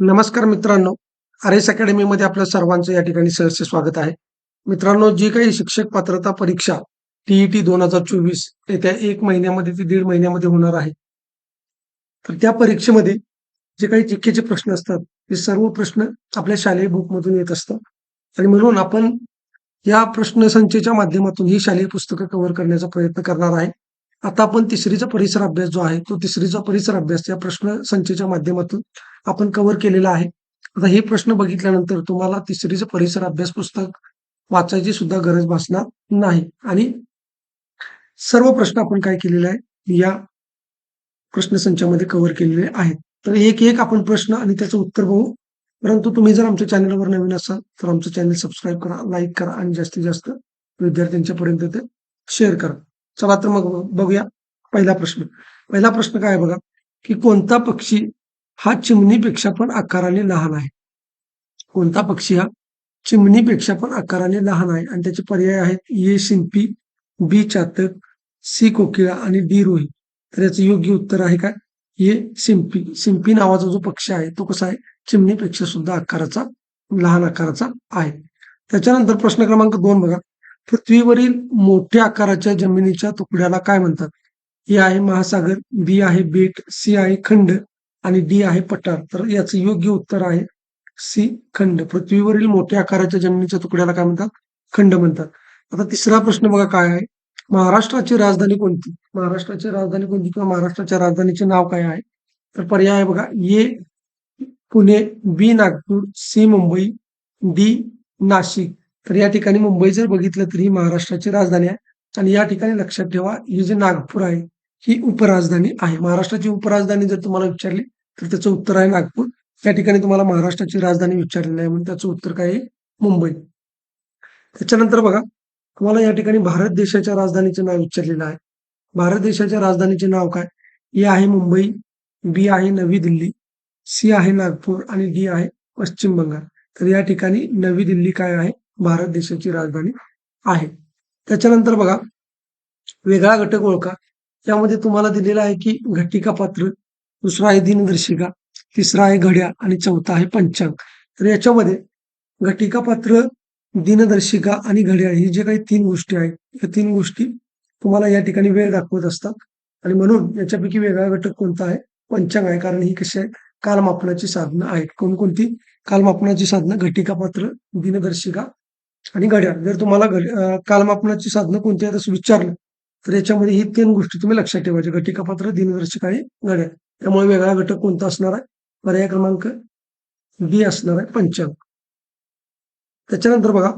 नमस्कार मित्रांनो R S अकॅडमीमध्ये आपल्या सर्वांचं या ठिकाणी सहर्ष स्वागत आहे. मित्रांनो जी काही शिक्षक पात्रता परीक्षा टीईटी दोन हजार चोवीस येत्या एक महिन्यामध्ये ते दीड महिन्यामध्ये होणार आहे तर त्या परीक्षेमध्ये जे काही जिकेचे प्रश्न असतात ते सर्व प्रश्न आपल्या शालेय बुकमधून येत असतात. आणि म्हणून आपण या प्रश्नसंचेच्या माध्यमातून ही शालेय पुस्तकं कव्हर करण्याचा प्रयत्न करणार आहे. आता आपण तिसरीचा परिसर अभ्यास जो आहे तो तिसरीचा परिसर अभ्यास या प्रश्न संचेच्या माध्यमातून आपण कव्हर केलेला आहे. आता हे प्रश्न बघितल्यानंतर तुम्हाला तिसरीचं परिसर अभ्यास पुस्तक वाचायची सुद्धा गरज भासणार नाही. आणि सर्व प्रश्न आपण काय केलेले आहे? या प्रश्नसंचामध्ये कव्हर केलेले आहेत. तर एक एक आपण प्रश्न आणि त्याचं उत्तर बघू. परंतु तुम्ही जर आमच्या चॅनलवर नवीन असाल तर आमचं चॅनल सबस्क्राईब करा लाईक करा आणि जास्तीत जास्त विद्यार्थ्यांच्या पर्यंत ते शेअर करा. चला तर मग बघूया. पहिला प्रश्न. पहिला प्रश्न काय आहे बघा? की कोणता पक्षी हा चिमणीपेक्षा पण आकाराने लहान आहे. कोणता पक्षी हा? चिमणीपेक्षा पण आकाराने लहान आहे. आणि त्याचे पर्याय आहेत ए शिंपी बी चातक सी कोकिळा आणि डी रोही. तर याचं योग्य उत्तर आहे काय? ये सिंपी. सिंपी नावाचा जो पक्षी आहे तो कसा आहे? चिमणीपेक्षा सुद्धा आकाराचा लहान आकाराचा आहे. त्याच्यानंतर प्रश्न क्रमांक दोन बघा. पृथ्वीवरील मोठ्या आकाराच्या जमिनीच्या तुकड्याला काय म्हणतात? ए आहे महासागर बी आहे बेट सी आहे खंड. आणि डी आहे पठार. तर याचं योग्य उत्तर आहे सी खंड. पृथ्वीवरील मोठ्या आकाराच्या जमिनीच्या तुकड्याला काय म्हणतात? खंड म्हणतात. आता तिसरा प्रश्न बघा काय आहे? महाराष्ट्राची राजधानी कोणती? महाराष्ट्राची राजधानी कोणती किंवा महाराष्ट्राच्या राजधानीचे नाव काय आहे? तर पर्याय आहे बघा. A Pune B Nagpur C Mumbai D Nashik. तर या ठिकाणी मुंबई जर बघितलं तर ही महाराष्ट्राची राजधानी आहे. आणि या ठिकाणी लक्षात ठेवा ही जे नागपूर आहे ही उपराजधानी आहे. महाराष्ट्राची उपराजधानी जर तुम्हाला विचारली तर त्याचं उत्तर आहे नागपूर. या ठिकाणी तुम्हाला महाराष्ट्राची राजधानी विचारलेली आहे म्हणून त्याचं उत्तर काय आहे? मुंबई. त्याच्यानंतर बघा तुम्हाला या ठिकाणी भारत देशाच्या राजधानीचे नाव विचारलेलं आहे. भारत देशाच्या राजधानीचे नाव काय? ए आहे मुंबई बी आहे नवी दिल्ली सी आहे नागपूर आणि डी आहे पश्चिम बंगाल. तर या ठिकाणी नवी दिल्ली काय आहे? भारत देशाची राजधानी आहे. त्याच्यानंतर बघा वेगळा घटक ओळखा. यामध्ये तुम्हाला दिलेलं आहे की घटिका पात्र दुसरा आहे दिनदर्शिका तिसरा आहे घड्याळ आणि चौथा आहे पंचांग. तर याच्यामध्ये घटिका पात्र दिनदर्शिका आणि घड्याळ ही जे काही तीन गोष्टी आहेत या तीन गोष्टी तुम्हाला या ठिकाणी वेळ दाखवत असतात. आणि म्हणून याच्यापैकी वेगळा घटक कोणता आहे? पंचांग आहे कारण ही कशी आहे? कालमापनाची साधनं आहेत. कोणकोणती? कालमापनाची साधनं घटिका पात्र दिनदर्शिका आणि घड्याळ जर तुम्हाला कालमापनाची साधनं कोणती आहेत असं विचारलं तर याच्यामध्ये ही तीन गोष्टी तुम्ही लक्षात ठेवायच्या घटिका पात्र दिनदर्शिका आणि घड्याळ. त्यामुळे वेगळा घटक कोणता असणार आहे? पर्याय क्रमांक बी असणार आहे पंचांग त्याच्यानंतर बघा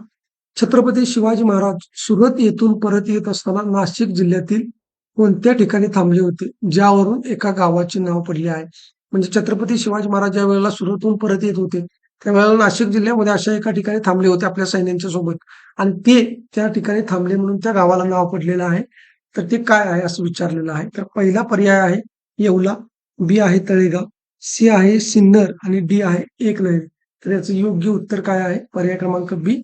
छत्रपती शिवाजी महाराज सुरत येथून परत येत असताना नाशिक जिल्ह्यातील कोणत्या ठिकाणी थांबले होते? ज्यावरून एका गावाचे नाव पडले आहे. म्हणजे छत्रपती शिवाजी महाराज ज्या वेळेला सुरतहून परत येत होते त्यावेळेला नाशिक जिल्ह्यामध्ये अशा एका ठिकाणी थांबले होते आपल्या सैन्यांच्या सोबत. आणि ते त्या ठिकाणी थांबले म्हणून त्या गावाला नाव पडलेलं आहे. तर ते काय आहे असं विचारलेलं आहे. तर पहिला पर्याय आहे येवला बी आहे तळेगाव सी आहे सिन्नर आणि डी आहे एक नळी तर याचं योग्य उत्तर काय आहे? पर्याय क्रमांक बी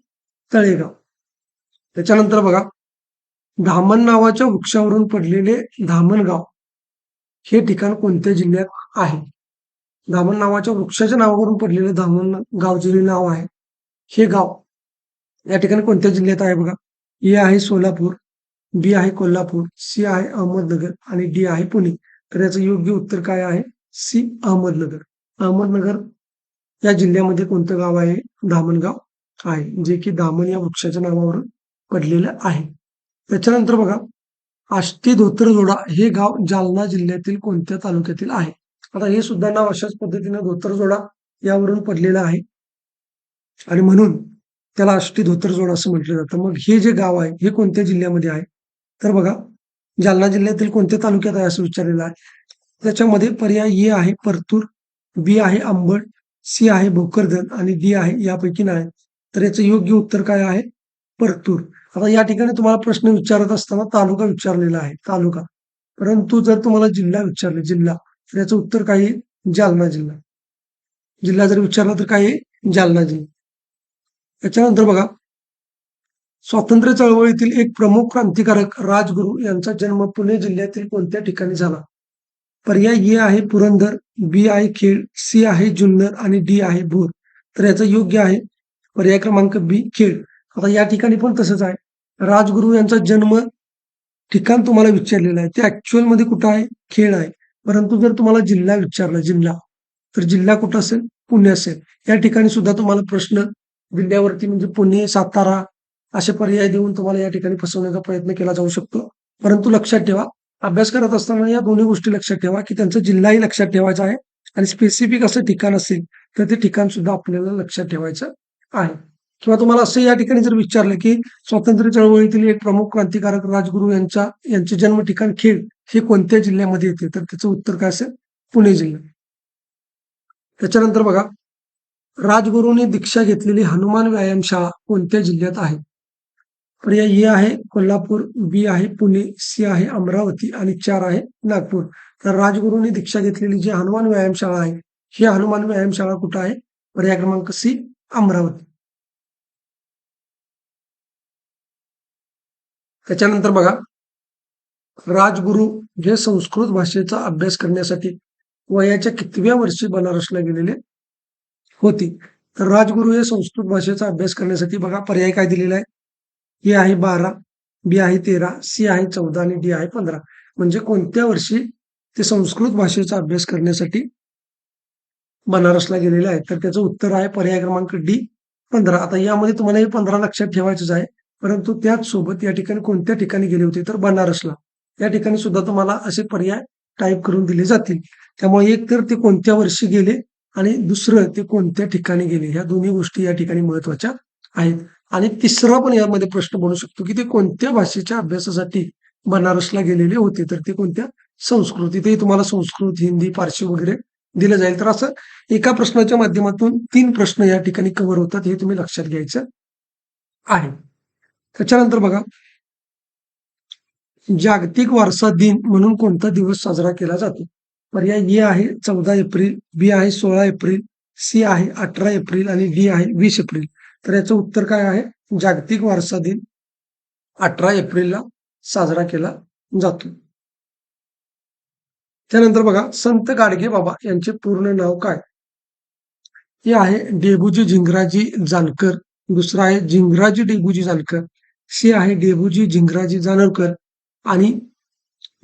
तळेगाव. त्याच्यानंतर बघा धामण नावाच्या वृक्षावरून पडलेले धामणगाव हे ठिकाण कोणत्या जिल्ह्यात आहे? धामण नावाच्या वृक्षाच्या नावावरून पडलेले धामण गाव जे नाव आहे हे गाव या ठिकाणी कोणत्या जिल्ह्यात आहे बघा? ए आहे सोलापूर बी आहे कोल्हापूर सी आहे अहमदनगर आणि डी आहे पुणे. तर याचं योग्य उत्तर काय आहे? सी अहमदनगर. अहमदनगर या जिल्ह्यामध्ये कोणतं गाव आहे? धामणगाव आहे जे की दामण या वृक्षाच्या नावावरून पडलेलं आहे. त्याच्यानंतर बघा आष्टी धोतरजोडा हे गाव जालना जिल्ह्यातील कोणत्या तालुक्यातील आहे? आता हे सुद्धा नाव अशाच पद्धतीने धोतरजोडा यावरून पडलेलं आहे. आणि म्हणून त्याला आष्टी धोतरजोडा असं म्हटलं जातं. मग हे जे गाव आहे हे कोणत्या जिल्ह्यामध्ये आहे? तर बघा जालना जिल्ह्यातील कोणत्या तालुक्यात आहे असं विचारलेलं आहे? त्याच्यामध्ये पर्याय ए आहे परतूर बी आहे आंबड सी आहे भोकरदन आणि डी आहे यापैकी नाही तर याचं योग्य उत्तर काय आहे? परतूर. आता या ठिकाणी तुम्हाला प्रश्न विचारत असताना तालुका विचारलेला आहे तालुका. परंतु जर तुम्हाला जिल्हा विचारले जिल्हा तर याचं उत्तर काय आहे? जालना जिल्हा. जिल्हा जर विचारला तर काय आहे? जालना जिल्हा. त्याच्यानंतर बघा स्वातंत्र्य चळवळीतील एक प्रमुख क्रांतिकारक राजगुरू यांचा जन्म पुणे जिल्ह्यातील कोणत्या ठिकाणी झाला? पर्याय ए आहे पुरंदर बी आहे खेड सी आहे जुन्नर आणि डी आहे भोर. तर याचं योग्य आहे पर्याय क्रमांक बी खेड. आता या ठिकाणी पण तसंच आहे. राजगुरू यांचा जन्म ठिकाण तुम्हाला विचारलेलं आहे. ते ऍक्च्युअलमध्ये कुठं आहे? खेळ आहे. परंतु जर तुम्हाला जिल्हा विचारला जिल्हा तर जिल्हा कुठं असेल? पुणे असेल. या ठिकाणी सुद्धा तुम्हाला प्रश्न जिल्ह्यावरती म्हणजे पुणे सातारा असे पर्याय देऊन तुम्हाला या ठिकाणी फसवण्याचा प्रयत्न केला जाऊ शकतो. परंतु लक्षात ठेवा अभ्यास करत असताना या दोन्ही गोष्टी लक्षात ठेवा की त्यांचा जिल्हाही लक्षात ठेवायचा आहे आणि स्पेसिफिक असं ठिकाण असेल तर ते ठिकाण सुद्धा आपल्याला लक्षात ठेवायचं आहे. किंवा तुम्हाला असं या ठिकाणी जर विचारलं की स्वातंत्र्य चळवळीतील एक प्रमुख क्रांतिकारक राजगुरू यांचा यांचे जन्म ठिकाण खेड हे कोणत्या जिल्ह्यामध्ये येते? तर त्याचं उत्तर काय असेल? पुणे जिल्हा त्याच्यानंतर बघा राजगुरूंनी दीक्षा घेतलेली हनुमान व्यायामशाळा कोणत्या जिल्ह्यात आहे? पर्याय ए आहे कोल्हापूर बी आहे पुणे सी आहे अमरावती आणि चार आहे नागपूर. तर राजगुरूंनी दीक्षा घेतलेली जी हनुमान व्यायामशाळा आहे ही हनुमान व्यायामशाळा कुठं आहे? पर्याय क्रमांक सी अमरावती. त्याच्यानंतर बघा राजगुरू हे संस्कृत भाषेचा अभ्यास करण्यासाठी वयाच्या कितव्या वर्षी बनारसला गेलेले होती. तर राजगुरू हे संस्कृत भाषेचा अभ्यास करण्यासाठी बघा पर्याय काय दिलेला आहे? ए आहे बारा बी आहे तेरा सी आहे चौदा आणि डी आहे पंधरा. म्हणजे कोणत्या वर्षी ते संस्कृत भाषेचा अभ्यास करण्यासाठी बनारसला गेलेले आहेत? तर त्याचं उत्तर आहे पर्याय क्रमांक डी पंधरा. आता यामध्ये तुम्हाला हे पंधरा लक्षात ठेवायचंच आहे. परंतु त्याच सोबत या ठिकाणी कोणत्या ठिकाणी गेले होते? तर बनारसला. या ठिकाणी सुद्धा तुम्हाला असे पर्याय टाईप करून दिले जातील. त्यामुळे एक तर ते कोणत्या वर्षी गेले आणि दुसरं ते कोणत्या ठिकाणी गेले? ह्या दोन्ही गोष्टी या ठिकाणी महत्त्वाच्या आहेत. आणि तिसरा पण यामध्ये प्रश्न बनू शकतो की ते कोणत्या भाषेच्या अभ्यासासाठी बनारसला गेलेले होते? तर ते कोणत्या संस्कृती? ते तुम्हाला संस्कृत हिंदी पारशी वगैरे दिलं जाईल. तर असं एका प्रश्नाच्या माध्यमातून तीन प्रश्न या ठिकाणी कव्हर होतात हे तुम्ही लक्षात घ्यायचं आहे. त्याच्यानंतर बघा जागतिक वारसा दिन म्हणून कोणता दिवस साजरा केला जातो? पर्याय ए आहे चौदा एप्रिल बी आहे सोळा एप्रिल सी आहे अठरा एप्रिल आणि डी आहे वीस एप्रिल. तर याचं उत्तर काय आहे? जागतिक वारसा दिन अठरा एप्रिलला साजरा केला जातो. त्यानंतर बघा संत गाडगे बाबा यांचे पूर्ण नाव काय? हे आहे डेबूजी झिंगराजी जानकर. दुसरा आहे झिंगराजी डेबूजी जानकर. सी आहे डेबूजी झिंगराजी जानवकर आणि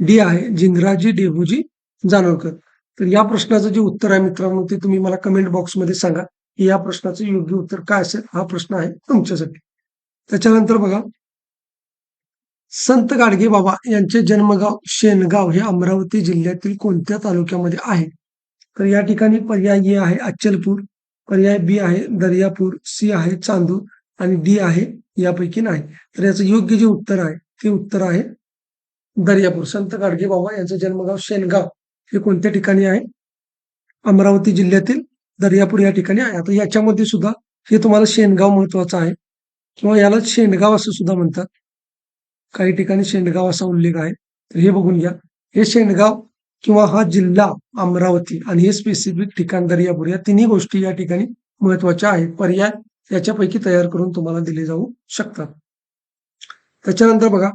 डी आहे झिंगराजी डेबूजी जानवकर तर या प्रश्नाचं जे उत्तर आहे मित्रांनो ते तुम्ही मला कमेंट बॉक्समध्ये सांगा. या प्रश्नाचं योग्य उत्तर काय असेल हा प्रश्न आहे तुमच्यासाठी त्याच्यानंतर बघा, संत गाडगे बाबा यांचे जन्मगाव शेनगाव हे अमरावती जिल्ह्यातील कोणत्या तालुक्यामध्ये आहे? तर या ठिकाणी पर्याय ए आहे पर्याय बी आहे दर्यापूर, सी आहे चांदूर आणि डी आहे यापैकी नाही. तर याचं योग्य जे उत्तर आहे, ते उत्तर आहे दर्यापूर. संत गाडगे बाबा यांचं जन्मगाव शेनगाव हे कोणत्या ठिकाणी आहे? अमरावती जिल्ह्यातील दर्यापूर या ठिकाणी आहे. आता याच्यामध्ये सुद्धा हे तुम्हाला शेणगाव महत्वाचं आहे. किंवा याला शेंडगाव असं सुद्धा म्हणतात. काही ठिकाणी शेंडगाव असा उल्लेख आहे. तर हे बघून घ्या. हे शेंडगाव किंवा हा जिल्हा अमरावती आणि हे स्पेसिफिक ठिकाण दर्यापूर या तिन्ही गोष्टी या ठिकाणी महत्त्वाच्या आहेत. पर्याय याच्यापैकी तयार करून तुम्हाला दिले जाऊ शकतात. त्याच्यानंतर बघा.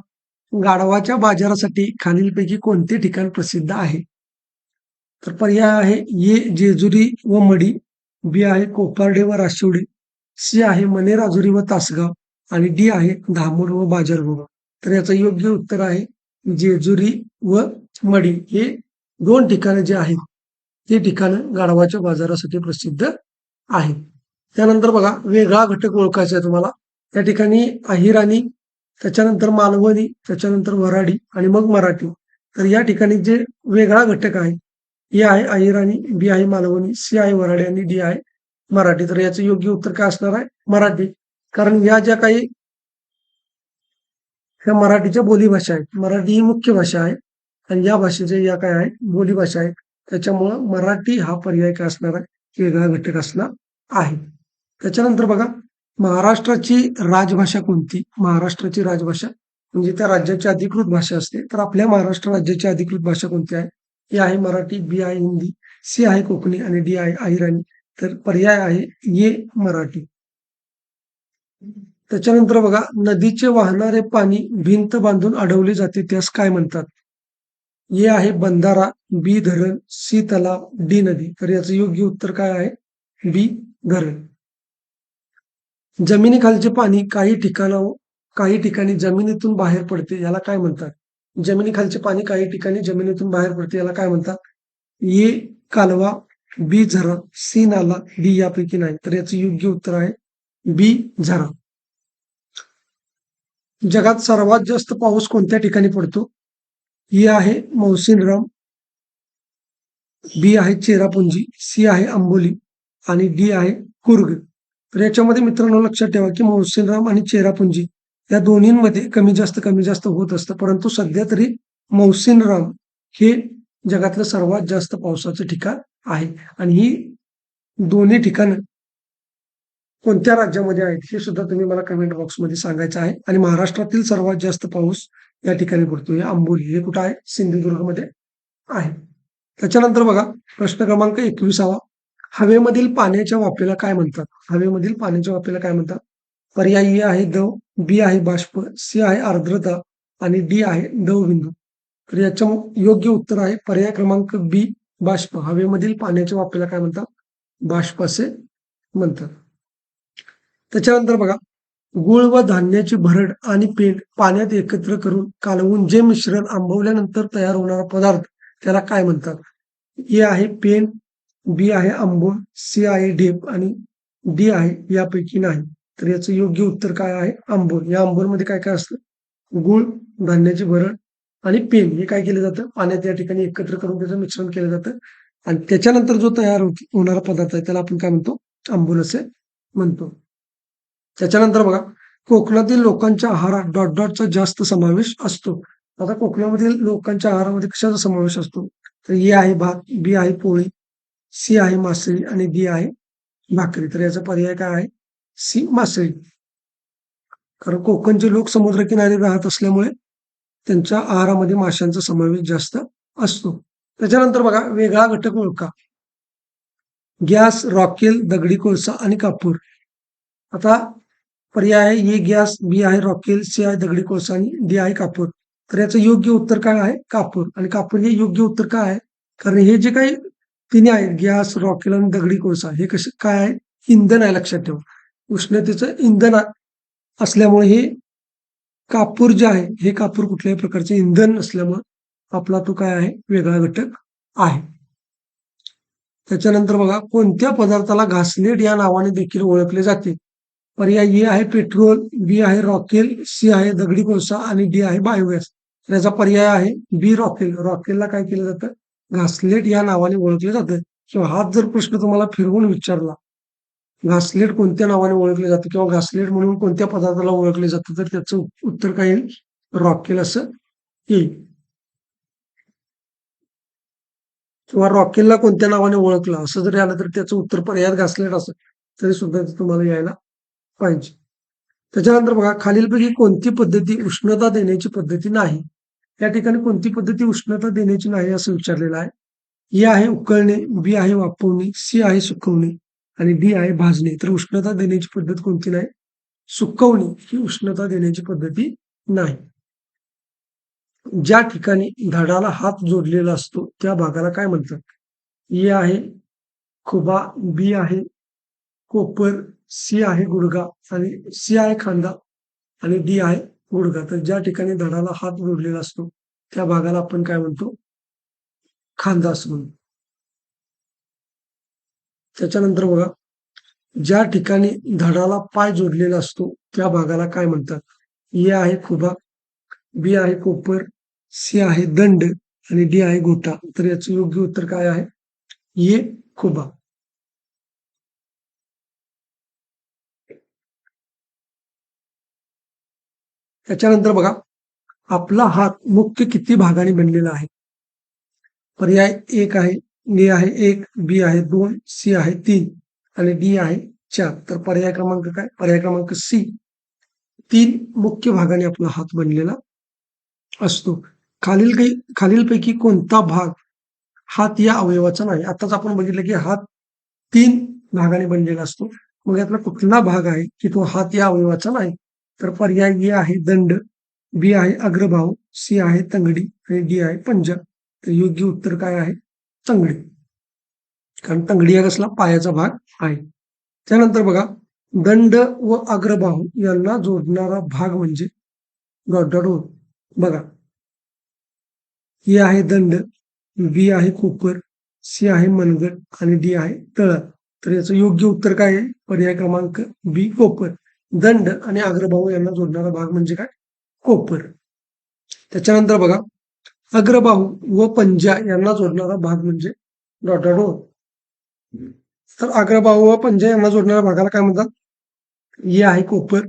गाढवाच्या बाजारासाठी खालीलपैकी कोणते ठिकाण प्रसिद्ध आहे? तर पर्याय आहे ए जेजुरी व मडी बी आहे कोपार्डे व राशिवडे सी आहे मनेराजुरी व तासगाव आणि डी आहे धामोड व बाजारगोबा तर याचं योग्य उत्तर आहे जेजुरी व मडी हे दोन ठिकाणं जे आहेत ते ठिकाणं गाढवाच्या बाजारासाठी प्रसिद्ध आहेत. त्यानंतर बघा वेगळा घटक ओळखायचा आहे तुम्हाला. त्या ठिकाणी अहिराणी त्याच्यानंतर मालवणी त्याच्यानंतर वराडी आणि मग मराठी. तर या ठिकाणी जे वेगळा घटक आहे ए आहे अहिराणी बी आहे मालवणी सी आहे वराडे आणि डी आहे. मराठी तर याचं योग्य उत्तर काय असणार आहे? मराठी. कारण या ज्या काही ह्या मराठीच्या बोलीभाषा आहेत मराठी ही मुख्य भाषा आहे आणि या भाषेच्या या काय आहे? बोलीभाषा आहेत त्याच्यामुळं मराठी हा पर्याय काय असणार आहे? वेगळा घटक असणार आहे. त्याच्यानंतर बघा महाराष्ट्राची राजभाषा कोणती? महाराष्ट्राची राजभाषा म्हणजे त्या राज्याची अधिकृत भाषा असते. तर आपल्या महाराष्ट्र राज्याची अधिकृत भाषा कोणती आहे? ए आहे मराठी बी आहे हिंदी सी आहे कोकणी आणि डी आहे अहिराणी. तर पर्याय आहे ये मराठी. त्याच्यानंतर बघा नदीचे वाहणारे पाणी भिंत बांधून अडवले जाते त्यास काय म्हणतात? ये आहे बंधारा बी धरण सी तलाव डी नदी. तर याचं योग्य उत्तर काय आहे? बी धरण. जमिनीखालचे पाणी काही ठिकाण काही ठिकाणी जमिनीतून बाहेर पडते याला काय म्हणतात? जमिनीखालचे पाणी काही ठिकाणी जमिनीतून बाहेर पडते. याला काय म्हणतात? ए कालवा बी झरा सी नाला डी यापैकी नाही. तर याचं योग्य उत्तर आहे बी झरा. जगात सर्वात जास्त पाऊस कोणत्या ठिकाणी पडतो? ए आहे मौसिनराम बी आहे चेरापुंजी सी आहे आंबोली आणि डी आहे कुर्ग. तर याच्यामध्ये मित्रांनो लक्षात ठेवा की मौसिनराम आणि चेरापुंजी या दोन्हींमध्ये कमी जास्त कमी जास्त होत असतं. परंतु सध्या तरी मौसिनराम हे जगातलं सर्वात जास्त पावसाचं ठिकाण आहे. आणि ही दोन्ही ठिकाणं कोणत्या राज्यामध्ये आहेत हे सुद्धा तुम्ही मला कमेंट बॉक्समध्ये सांगायचं आहे. आणि महाराष्ट्रातील सर्वात जास्त पाऊस या ठिकाणी पडतो हे आंबोली हे कुठं आहे? सिंधुदुर्गमध्ये आहे. त्याच्यानंतर बघा प्रश्न क्रमांक एकविसावा. हवेमधील पाण्याच्या वाफेला काय म्हणतात? हवेमधील पाण्याच्या वाफेला काय म्हणतात? पर्यायी आहे दव बी आहे बाष्प सी आहे आर्द्रता आणि डी आहे दवबिंदू तर याच्या योग्य उत्तर आहे पर्याय क्रमांक बी बाष्प. हवेमधील पाण्याच्या वाफेला काय म्हणतात? बाष्प असे म्हणतात. त्याच्यानंतर बघा गुळ व धान्याची भरड आणि पेंड पाण्यात एकत्र करून कालवून जे मिश्रण आंबवल्यानंतर तयार होणारा पदार्थ त्याला काय म्हणतात? ए आहे पेंड बी आहे आंबोळ सी आहे ढेप आणि डी आहे यापैकी नाही. तर याचं योग्य उत्तर काय आहे? आंबोल या आंबोलमध्ये काय काय असतं? गुळ धान्याची भरड आणि पेन हे काय केलं जातं? पाण्यात या ठिकाणी एकत्र करून त्याचं मिश्रण केलं जातं. आणि त्याच्यानंतर जो तयार होणारा पदार्थ आहे त्याला आपण काय म्हणतो? आंबोल असे म्हणतो. त्याच्यानंतर बघा कोकणातील लोकांच्या आहारात डॉट डॉटचा जास्त समावेश असतो. आता कोकणामधील लोकांच्या आहारामध्ये कशाचा समावेश असतो? तर ए आहे भात बी आहे पोळी सी आहे मासळी आणि डी आहे भाकरी. तर याचा पर्याय काय आहे? सी मासळी कारण कोकणचे लोक समुद्रकिनारी राहत असल्यामुळे त्यांच्या आहारामध्ये माशांचा समावेश जास्त असतो. त्याच्यानंतर बघा वेगळा घटक ओळखा. गॅस रॉकेल दगडी कोळसा आणि कापूर. आता पर्याय आहे ए गॅस बी आहे रॉकेल सी आहे दगडी कोळसा आणि डी आहे कापूर. तर याचं योग्य उत्तर काय आहे? कापूर. आणि कापूर हे योग्य उत्तर काय आहे? कारण हे जे काही तिन्ही आहेत गॅस रॉकेल आणि दगडी कोळसा हे कसे काय आहे? इंधन आहे लक्षात ठेवा. उष्णतेचं इंधन असल्यामुळे हे कापूर जे आहे हे कापूर कुठल्याही प्रकारचे इंधन नसल्यामुळे आपला तो काय आहे वेगळा घटक आहे. त्याच्यानंतर बघा कोणत्या पदार्थाला घासलेट या नावाने देखील ओळखले जाते? पर्याय ए आहे पेट्रोल बी आहे रॉकेल सी आहे दगडी कोळसा आणि डी आहे बायोगॅस. याचा पर्याय आहे बी रॉकेल. रॉकेलला काय केलं जातं? घासलेट या नावाने ओळखले जातं. किंवा हाच जर प्रश्न तुम्हाला फिरवून विचारला घासलेट कोणत्या नावाने ओळखले जाते किंवा घासलेट म्हणून कोणत्या पदार्थाला ओळखले जातं? तर त्याचं उत्तर काय येईल? रॉकेल असं. येईल किंवा रॉकेलला कोणत्या नावाने ओळखलं? असं जरी आलं तर त्याचं उत्तर पर्यायात घासलेट असं. तरी सुद्धा ते तुम्हाला यायला पाहिजे. त्याच्यानंतर बघा खालीलपैकी कोणती पद्धती उष्णता देण्याची पद्धती नाही? या ठिकाणी कोणती पद्धती उष्णता देण्याची नाही असं विचारलेलं आहे? ए आहे उकळणे बी आहे वापवणे सी आहे सुकवणे. आणि डी आहे भाजणे. तर उष्णता देण्याची पद्धत कोणती नाही? सुकवणे ही उष्णता देण्याची पद्धती नाही. ज्या ठिकाणी धडाला हात जोडलेला असतो त्या भागाला काय म्हणतात? ए आहे खुबा बी आहे कोपर सी आहे गुडगा आणि सी आहे खांदा आणि डी आहे गुडघा. तर ज्या ठिकाणी धडाला हात जोडलेला असतो त्या भागाला आपण काय म्हणतो? खांदा असं म्हणतो. त्याच्यानंतर बघा ज्या ठिकाणी धडाला पाय जोडलेला असतो त्या भागाला काय म्हणतात? ए आहे खुबा बी आहे कोपर सी आहे दंड आणि डी आहे गोटा. तर याचं योग्य उत्तर काय आहे? ए खुबा. त्याच्यानंतर बघा आपला हात मुख्य किती भागाने बनलेला आहे? पर्याय एक आहे ए आहे एक बी आहे दोन सी आहे तीन आणि डी आहे चार. तर पर्याय क्रमांक काय? पर्याय क्रमांक सी. तीन मुख्य भागाने आपला हात बनलेला असतो. खालील काही खालीलपैकी कोणता भाग हात या अवयवाचा नाही? आताच आपण बघितलं की हात तीन भागाने बनलेला असतो. मग यातला कुठला भाग आहे की तो हात या अवयवाचा नाही? तर पर्याय ए आहे दंड बी आहे अग्रभाव सी आहे तंगडी आणि डी आहे पंजा. तर योग्य उत्तर काय आहे? तंगडी. कारण तंगडी हा कसला? पायाचा भाग आहे. त्यानंतर बघा दंड व अग्रबाहू यांना जोडणारा भाग म्हणजे डॉट डॉट ओ. बघा. ए आहे दंड बी आहे कोपर सी आहे मनगट आणि डी आहे तळ. तर याचं योग्य उत्तर काय आहे? पर्याय क्रमांक बी कोपर. दंड आणि अग्रभाऊ यांना जोडणारा भाग म्हणजे काय? कोपर. त्याच्यानंतर बघा अग्रबाहू व पंजा यांना जोडणारा भाग म्हणजे डॉट डॉट तर अग्रबाहू व पंजा यांना जोडणाऱ्या भागाला काय म्हणतात? ए आहे कोपर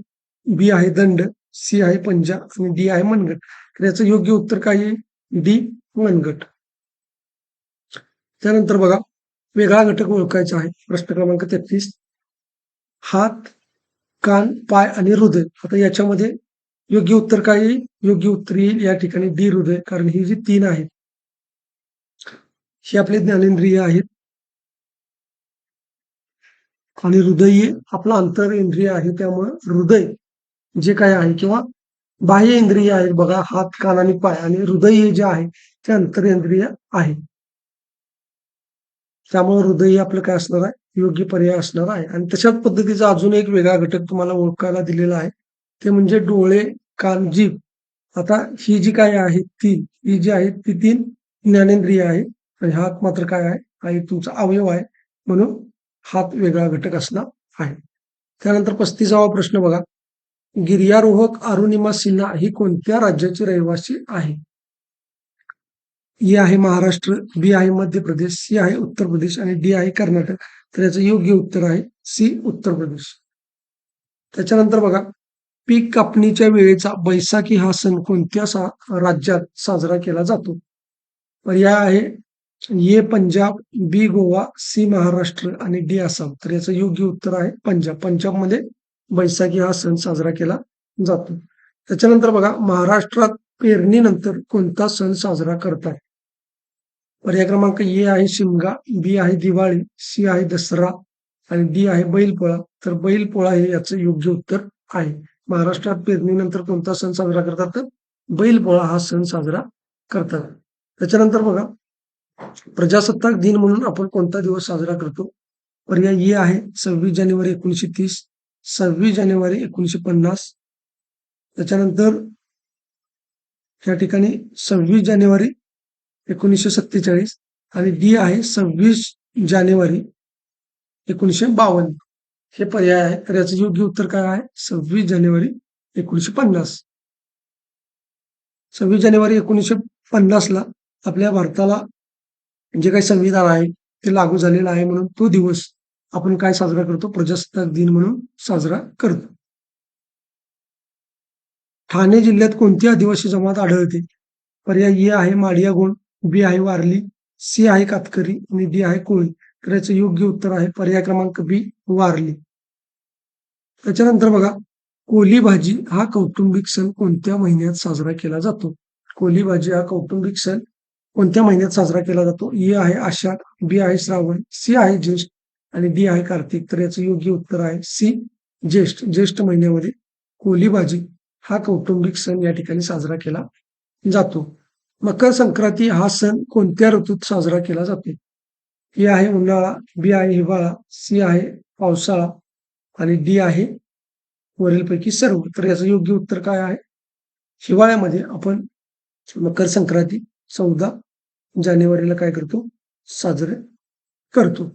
बी आहे दंड सी आहे पंजा आणि डी आहे मनगट. तर याचं योग्य उत्तर काय आहे? डी मनगट. त्यानंतर बघा वेगळा घटक ओळखायचा आहे. प्रश्न क्रमांक तेहतीस. हात कान पाय आणि हृदय. आता याच्यामध्ये योग्य उत्तर काय येईल? योग्य उत्तर येईल या ठिकाणी डी हृदय कारण ही जी तीन आहेत ही आपली ज्ञानेंद्रिय आहेत. आणि हृदय आपलं अंतर इंद्रिय आहे त्यामुळे हृदय जे काय आहे किंवा बाह्य इंद्रिय आहेत बघा हात कान आणि पाय आणि हृदय जे आहे ते अंतरेंद्रिय आहे. त्यामुळे हृदय आपलं काय असणार आहे? योग्य पर्याय असणार आहे. आणि तशाच पद्धतीचा अजून एक वेगळा घटक तुम्हाला ओळखायला दिलेला आहे. ते म्हणजे डोळे कान जीभ. आता ही जी काय आहे ती ही जी आहे ती तीन ज्ञानेंद्रिय आहे आणि हात मात्र काय आहे? हा एक तुमचा अवयव आहे. म्हणून हात वेगळा घटक असला आहे. त्यानंतर पस्तीसावा प्रश्न बघा. गिर्यारोहक अरुणिमा सिन्हा ही कोणत्या राज्याची रहिवासी आहे? ए आहे महाराष्ट्र बी आहे मध्य प्रदेश सी आहे उत्तर प्रदेश आणि डी आहे कर्नाटक. तर याचं योग्य उत्तर आहे सी उत्तर प्रदेश. त्याच्यानंतर बघा. पीक कापणीच्या वेळेचा बैसाखी हा सण कोणत्या सा राज्यात साजरा केला जातो? पर्याय आहे A Punjab B Goa C Maharashtra आणि डी आसाम. तर याचं योग्य उत्तर आहे पंजाब. पंजाबमध्ये बैसाखी हा सण साजरा केला जातो. त्याच्यानंतर बघा महाराष्ट्रात पेरणीनंतर कोणता सण साजरा करतात? पर्याय क्रमांक ए आहे शिमगा बी आहे दिवाळी सी आहे दसरा आणि डी आहे बैलपोळा. तर बैलपोळा हे याचं योग्य उत्तर आहे. महाराष्ट्रात पेरणीनंतर कोणता सण साजरा करतात? तर बैलपोळा हा सण साजरा करतात. त्याच्यानंतर बघा प्रजासत्ताक दिन म्हणून आपण कोणता दिवस साजरा करतो? पर्याय ये आहे सव्वीस जानेवारी एकोणीशे तीस सव्वीस जानेवारी एकोणीशे पन्नास. त्याच्यानंतर या ठिकाणी सव्वीस जानेवारी एकोणीसशे सत्तेचाळीस आणि डी आहे सव्वीस जानेवारी एकोणीसशे बावन्न. हे पर्याय आहे. तर याचं योग्य उत्तर काय आहे? सव्वीस जानेवारी एकोणीसशे पन्नास. सव्वीस जानेवारी एकोणीसशे पन्नासला आपल्या भारताला जे काही संविधान आहे ते लागू झालेलं आहे म्हणून तो दिवस आपण काय साजरा करतो? प्रजासत्ताक दिन म्हणून साजरा करतो. ठाणे जिल्ह्यात कोणती आदिवासी जमात आढळते? पर्याय ए आहे माडिया गोंड बी आहे वारली सी आहे कातकरी आणि डी आहे कोळी. तर याचं योग्य उत्तर आहे. पर्याय क्रमांक बी वारली. त्याच्यानंतर बघा कोली भाजी हा कौटुंबिक सण कोणत्या महिन्यात साजरा केला जातो? कोली भाजी हा कौटुंबिक सण कोणत्या महिन्यात साजरा केला जातो? ए आहे आषाढ बी आहे श्रावण सी आहे ज्येष्ठ आणि डी आहे कार्तिक. तर याचं योग्य उत्तर आहे सी ज्येष्ठ. ज्येष्ठ महिन्यामध्ये कोली भाजी हा कौटुंबिक सण या ठिकाणी साजरा केला जातो. मकर संक्रांती हा सण कोणत्या ऋतूत साजरा केला जातो? ए आहे उन्हाळा बी आहे हिवाळा सी आहे पावसाळा आणि डी आहे वरीलपैकी सर्व. तर याचं योग्य उत्तर काय आहे? हिवाळ्यामध्ये आपण मकर संक्रांती चौदा जानेवारीला काय करतो? साजरे करतो.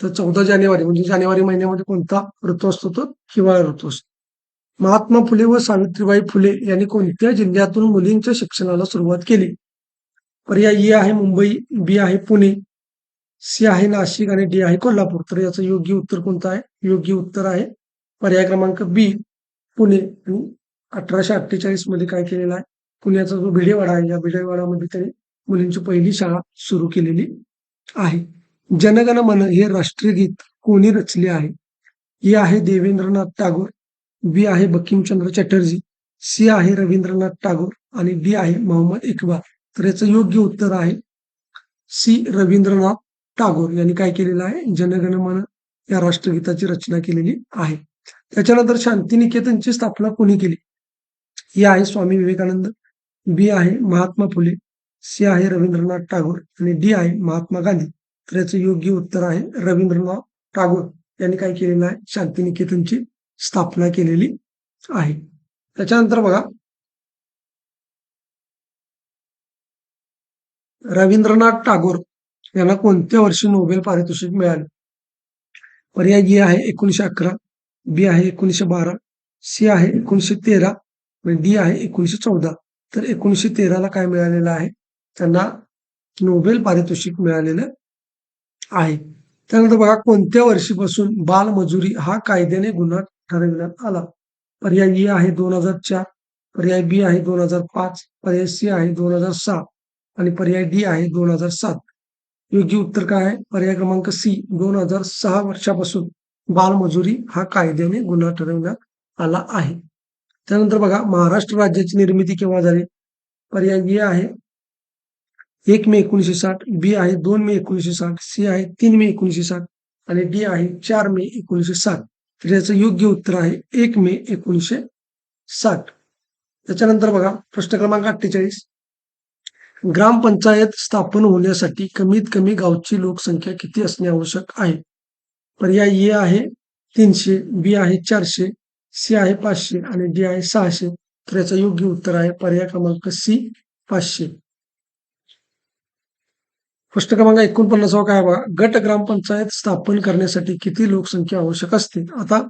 तर चौदा जानेवारी म्हणजे जानेवारी महिन्यामध्ये कोणता ऋतू असतो? तो हिवाळा ऋतू असतो. महात्मा फुले व सावित्रीबाई फुले यांनी कोणत्या जिल्ह्यातून मुलींच्या शिक्षणाला सुरुवात केली? पर्याय ए आहे मुंबई बी आहे पुणे सी आहे नाशिक आणि डी आहे कोल्हापूर. तर याचं योग्य उत्तर कोणतं आहे? योग्य उत्तर आहे पर्याय क्रमांक बी पुणे. आणि अठराशे अठ्ठेचाळीसमध्ये काय केलेलं आहे? पुण्याचा जो भिडेवाडा आहे या भिडेवाडामध्ये त्याने मुलींची पहिली शाळा सुरू केलेली आहे. जनगण मन हे राष्ट्रीय गीत कोणी रचले आहे? ए आहे देवेंद्रनाथ टागोर बी आहे बकिमचंद्र चटर्जी सी आहे रवींद्रनाथ टागोर आणि डी आहे मोहम्मद इकबाल. तर याचं योग्य उत्तर आहे सी रवींद्रनाथ टागोर यांनी काय केलेलं आहे? जनगण मन या राष्ट्रगीताची रचना केलेली आहे. त्याच्यानंतर शांतिनिकेतनची स्थापना कोणी केली? ही आहे स्वामी विवेकानंद बी आहे महात्मा फुले सी आहे रवींद्रनाथ टागोर आणि डी आहे महात्मा गांधी. तर याचं योग्य उत्तर आहे रवींद्रनाथ टागोर यांनी काय केलेलं आहे? शांतिनिकेतनची स्थापना केलेली आहे. त्याच्यानंतर बघा रवींद्रनाथ टागोर यांना कोणत्या वर्षी नोबेल पारितोषिक मिळाले? पर्याय ए आहे एकोणीशे अकरा बी आहे एकोणीशे बारा सी आहे एकोणीशे तेरा आणि डी आहे एकोणीशे चौदा. तर एकोणीशे तेराला काय मिळालेलं आहे? त्यांना नोबेल पारितोषिक मिळालेलं आहे. त्यानंतर बघा कोणत्या वर्षीपासून बालमजुरी हा कायद्याने गुन्हा ठरविण्यात आला? पर्याय ए आहे दोन हजार चार पर्याय बी आहे दोन हजार पाच पर्याय सी आहे दोन हजार सहा आणि पर्याय डी आहे दोन हजार सात. योग्य उत्तर काय आहे? पर्याय क्रमांक सी दोन हजार सहा वर्षापासून बालमजुरी हा कायद्याने गुन्हा ठरवण्यात आला आहे. त्यानंतर बघा महाराष्ट्र राज्याची निर्मिती केव्हा झाली? पर्याय ए आहे. एक मे एकोणीशे साठ बी आहे दोन मे एकोणीशे साठ सी आहे तीन मे एकोणीशे साठ आणि डी आहे चार मे एकोणीशे साठ. तर याचं योग्य उत्तर आहे एक मे एकोणीसशे साठ. त्याच्यानंतर बघा प्रश्न क्रमांक अठ्ठेचाळीस. ग्रामपंचायत स्थापन होण्यासाठी कमीत कमी गावची लोकसंख्या किती असणे आवश्यक आहे? पर्याय ए आहे तीनशे बी आहे चारशे सी आहे पाचशे आणि डी आहे सहाशे. तर याचं योग्य उत्तर आहे पर्याय क्रमांक सी पाचशे. प्रश्न क्रमांक एकोणपन्नासावा काय बघा? गट ग्रामपंचायत स्थापन करण्यासाठी किती लोकसंख्या आवश्यक असते? आता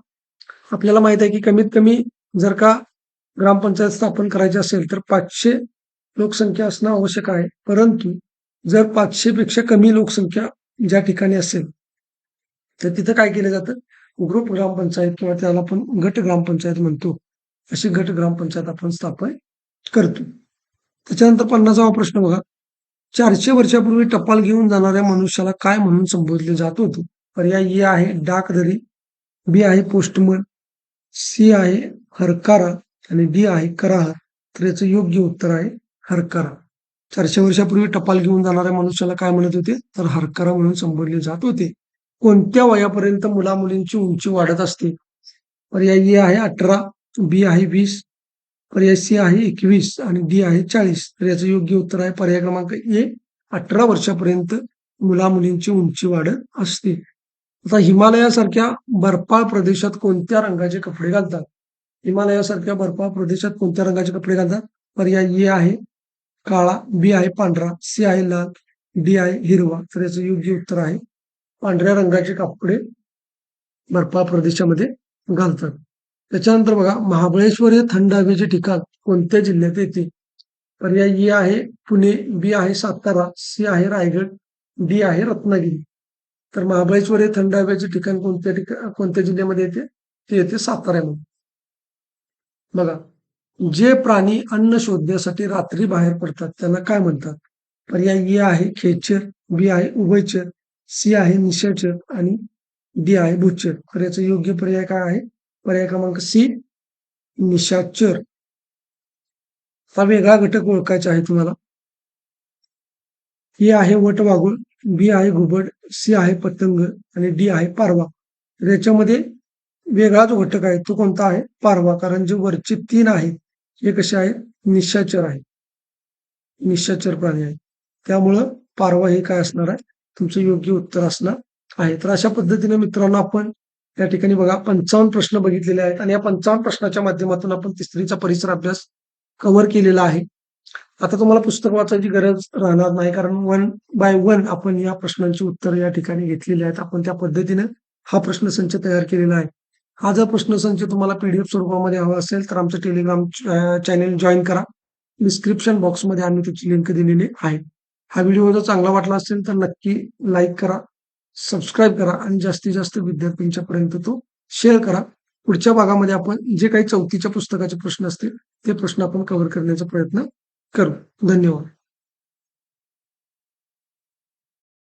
आपल्याला माहीत आहे की कमीत कमी जर का ग्रामपंचायत स्थापन करायची असेल तर पाचशे लोकसंख्या असणं आवश्यक आहे. परंतु जर पाचशे पेक्षा कमी लोकसंख्या ज्या ठिकाणी असेल तर तिथं काय केलं जातं? ग्रुप ग्रामपंचायत किंवा त्याला आपण गट ग्रामपंचायत म्हणतो. अशी गट ग्रामपंचायत आपण स्थापन करतो. त्याच्यानंतर पन्नासावा प्रश्न बघा. चारशे वर्षापूर्वी टपाल घेऊन जाणाऱ्या मनुष्याला काय म्हणून संबोधले जात होते? पर्याय ए आहे डाकदरी बी आहे पोस्टमन सी आहे हरकारा आणि डी आहे करार तर याचं योग्य उत्तर आहे हरकरा. चारशे वर्षापूर्वी टपाल घेऊन जाणाऱ्या मनुष्याला काय म्हणत होते? तर हरकरा म्हणून संबोधले जात होते. कोणत्या वयापर्यंत मुला मुलींची उंची वाढत असते? पर्याय ए आहे अठरा बी आहे वीस पर्याय सी आहे एकवीस आणि डी आहे चाळीस. तर याचं योग्य उत्तर आहे पर्याय क्रमांक ए अठरा वर्षापर्यंत मुला मुलींची उंची वाढत असते. आता हिमालयासारख्या बर्फाळ प्रदेशात कोणत्या रंगाचे कपडे घालतात? हिमालयासारख्या बर्फाळ प्रदेशात कोणत्या रंगाचे कपडे घालतात? पर्याय ए आहे काळा बी आहे पांढरा सी आहे लाल डी आहे हिरवा. तर याचं योग्य उत्तर आहे. पांढऱ्या रंगाचे कापडे बर्फा प्रदेशामध्ये घालतात. त्याच्यानंतर बघा महाबळेश्वर हे थंड हवेचे ठिकाण. कोणत्या जिल्ह्यात येते? पर्याय ए आहे पुणे बी आहे सातारा सी आहे रायगड डी आहे रत्नागिरी. तर महाबळेश्वर हे थंड हवेचे ठिकाण कोणत्या ठिकाण कोणत्या जिल्ह्यामध्ये येते? ते येते साताऱ्यामध्ये. बघा जे प्राणी अन्न शोधण्यासाठी रात्री बाहेर पडतात त्यांना काय म्हणतात? पर्याय ए आहे खेचर बी आहे उभयचर सी आहे निशाचर आणि डी आहे भूचर तर याचा योग्य पर्याय काय आहे? पर्याय क्रमांक सी निशाचर हा वेगळा घटक ओळखायचा आहे तुम्हाला. ए आहे वटवाघूळ बी आहे घुबड सी आहे पतंग आणि डी आहे पारवा. तर याच्यामध्ये वेगळा जो घटक आहे. तो कोणता आहे? पारवा. कारण जे वरचे तीन आहेत हे कसे आहेत? निशाचर आहे. निशाचर प्राणी आहे त्यामुळं पारवा हे काय असणार आहे? तुमचं योग्य उत्तर असणार आहे. तर अशा पद्धतीने मित्रांनो आपण या ठिकाणी बघा पंचावन्न प्रश्न बघितलेले आहेत आणि या पंचावन्न प्रश्नाच्या माध्यमातून आपण तिसरीचा परिसर अभ्यास कव्हर केलेला आहे. आता तुम्हाला पुस्तक वाचायची गरज राहणार नाही कारण वन बाय वन आपण या प्रश्नांची उत्तर या ठिकाणी घेतलेली आहेत. आपण त्या पद्धतीने हा प्रश्नसंच तयार केलेला आहे. हा जर प्रश्नसंच तुम्हाला पीडीएफ स्वरूपामध्ये हवा असेल तर आमचं टेलिग्राम चॅनेल जॉईन करा. डिस्क्रिप्शन बॉक्समध्ये आम्ही त्याची लिंक दिलेली आहे. हा व्हिडिओ जर चांगला वाटला असेल तर नक्की लाईक करा सबस्क्राईब करा आणि जास्तीत जास्त विद्यार्थ्यांच्या पर्यंत तो शेअर करा. पुढच्या भागामध्ये आपण जे काही चौथीच्या पुस्तकाचे प्रश्न असतील ते प्रश्न आपण कव्हर करण्याचा प्रयत्न करू. धन्यवाद.